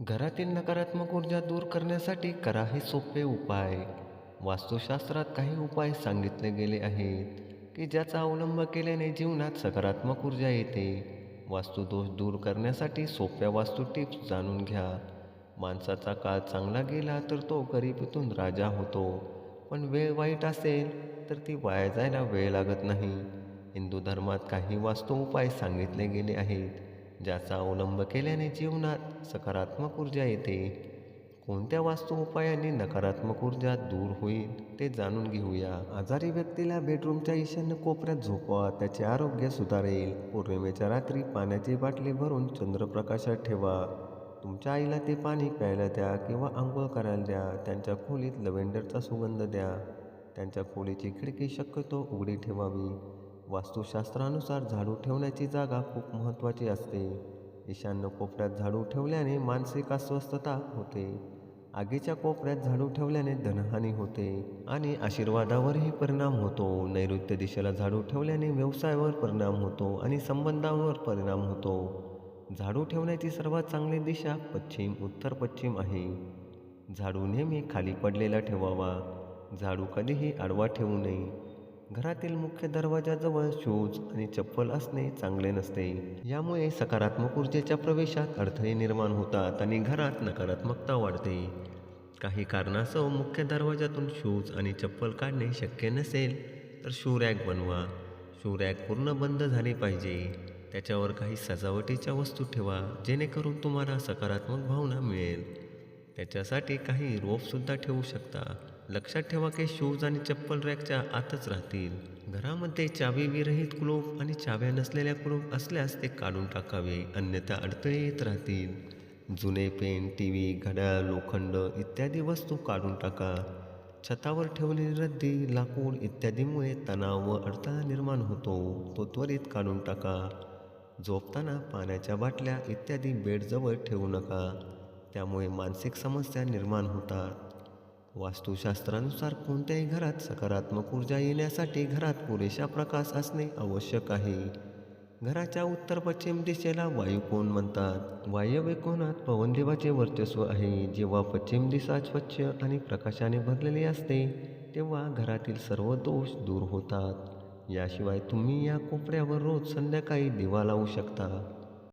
घरातील नकारात्मक ऊर्जा दूर करण्यासाठी करा हे सोपे उपाय. वास्तुशास्त्रात काही उपाय सांगितले गेले आहेत की ज्याचा अवलंब केल्याने जीवनात सकारात्मक ऊर्जा येते. वास्तुदोष दूर करण्यासाठी सोप्या वास्तू टिप्स जाणून घ्या. माणसाचा काळ चांगला गेला तर तो गरिबीतून राजा होतो. पण वेळ वाईट असेल तर ती वाया जायला वेळ लागत नाही. हिंदू धर्मात काही वास्तू उपाय सांगितले गेले आहेत. ज्याचा अवलंब केल्याने जीवनात सकारात्मक ऊर्जा येते. कोणत्या वास्तू उपायाने नकारात्मक ऊर्जा दूर होईल ते जाणून घेऊया. आजारी व्यक्तीला बेडरूमच्या ईशान्य कोपऱ्यात झोपवा त्याचे आरोग्य सुधारेल. पौर्णिमेच्या रात्री पाण्याची बाटली भरून चंद्रप्रकाशात ठेवा. तुमच्या आईला ते पाणी प्यायला द्या किंवा आंघोळ करायला द्या. त्यांच्या खोलीत लव्हेंडरचा सुगंध द्या. त्यांच्या खोलीची खिडकी शक्यतो उघडी ठेवावी. वास्तुशास्त्रानुसार झाडू ठेवण्याची जागा खूप महत्त्वाची असते. ईशान्य कोपऱ्यात झाडू ठेवल्याने मानसिक अस्वस्थता होते. आगीच्या कोपऱ्यात झाडू ठेवल्याने धनहानी होते आणि आशीर्वादावरही परिणाम होतो. नैऋत्य दिशेला झाडू ठेवल्याने व्यवसायावर परिणाम होतो आणि संबंधांवर परिणाम होतो. झाडू ठेवण्याची सर्वात चांगली दिशा पश्चिम उत्तर पश्चिम आहे. झाडू नेहमी खाली पडलेला ठेवावा. झाडू कधीही आडवा ठेवू नये. घरातील मुख्य दरवाजाजवळ शूज आणि चप्पल असणे चांगले नसते. यामुळे सकारात्मक ऊर्जेच्या प्रवेशात अडथळे निर्माण होतात आणि घरात नकारात्मकता वाढते. काही कारणासह मुख्य दरवाजातून शूज आणि चप्पल काढणे शक्य नसेल तर शू रॅक बनवा. शू रॅक पूर्ण बंद झाली पाहिजे. त्याच्यावर काही सजावटीच्या वस्तू ठेवा जेणेकरून तुम्हाला सकारात्मक भावना मिळेल. त्याच्यासाठी काही रोपसुद्धा ठेवू शकता. लक्षात ठेवा की शूज आणि चप्पल रॅकच्या आतच राहतील. घरामध्ये चावी विरहित कुलूप आणि चाव्या नसलेल्या कुलूप असल्यास ते काढून टाकावे अन्यथा अडथळे येत राहतील. जुने पेन टी व्ही घड्याळ लोखंड इत्यादी वस्तू काढून टाका. छतावर ठेवलेली रद्दी लाकूड इत्यादीमुळे तणाव व अडथळा निर्माण होतो. तो त्वरित काढून टाका. झोपताना पाण्याच्या बाटल्या इत्यादी बेडजवळ ठेवू नका. त्यामुळे मानसिक समस्या निर्माण होतात. वास्तुशास्त्रानुसार कोणत्याही घरात सकारात्मक ऊर्जा येण्यासाठी घरात पुरेशा प्रकाश असणे आवश्यक आहे. घराच्या उत्तर पश्चिम दिशेला वायुकोण म्हणतात? वायव्य कोणात? पवनदेवाचे वर्चस्व आहे. जेव्हा पश्चिम दिशा स्वच्छ आणि प्रकाशाने भरलेली असते तेव्हा घरातील सर्व दोष दूर होतात. याशिवाय तुम्ही या कोपऱ्यावर रोज संध्याकाळी दिवा लावू शकता.